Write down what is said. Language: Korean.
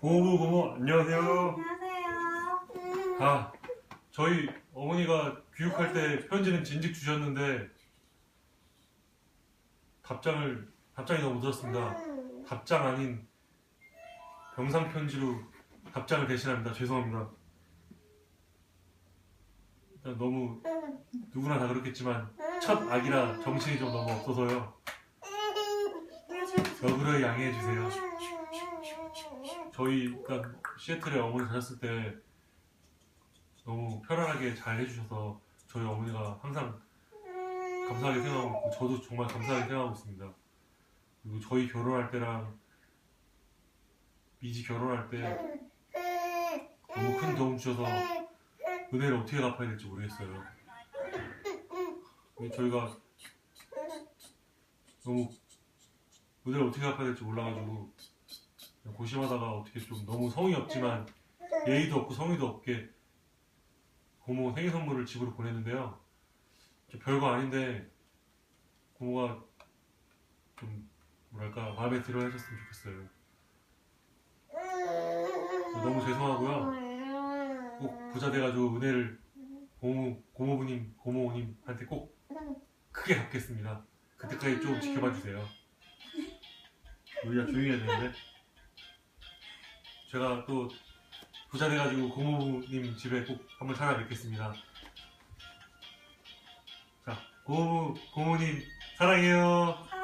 고모 고모 안녕하세요. 안녕하세요. 아 저희 어머니가 귀국할 때 편지는 진즉 주셨는데 답장을 답장이 너무 늦었습니다. 답장 아닌 영상 편지로 답장을 대신합니다. 죄송합니다. 일단 너무 누구나 다 그렇겠지만 첫 아기라 정신이 좀 너무 없어서요. 너그러 양해해 주세요. 저희 그러니까 시애틀에 어머니 가셨을 때 너무 편안하게 잘 해주셔서 저희 어머니가 항상 감사하게 생각하고 있고 저도 정말 감사하게 생각하고 있습니다. 그리고 저희 결혼할 때랑 미지 결혼할 때 너무 큰 도움 주셔서 은혜를 어떻게 갚아야 될지 모르겠어요. 저희가 너무 은혜를 어떻게 갚아야 될지 몰라가지고 고심하다가 어떻게 좀 너무 성의 없지만 예의도 없고 성의도 없게 고모 생일 선물을 집으로 보냈는데요. 좀 별거 아닌데 고모가 좀 뭐랄까 마음에 들어 하셨으면 좋겠어요. 너무 죄송하고요. 꼭 부자 돼가지고 은혜를 고모 고모부님 고모님한테 꼭 크게 갚겠습니다. 그때까지 좀 지켜봐 주세요. 우리가 조용히 해야 되는데 제가 또 부자 돼가지고 고모님 집에 꼭 한번 찾아뵙겠습니다. 자 고모 고모님 사랑해요.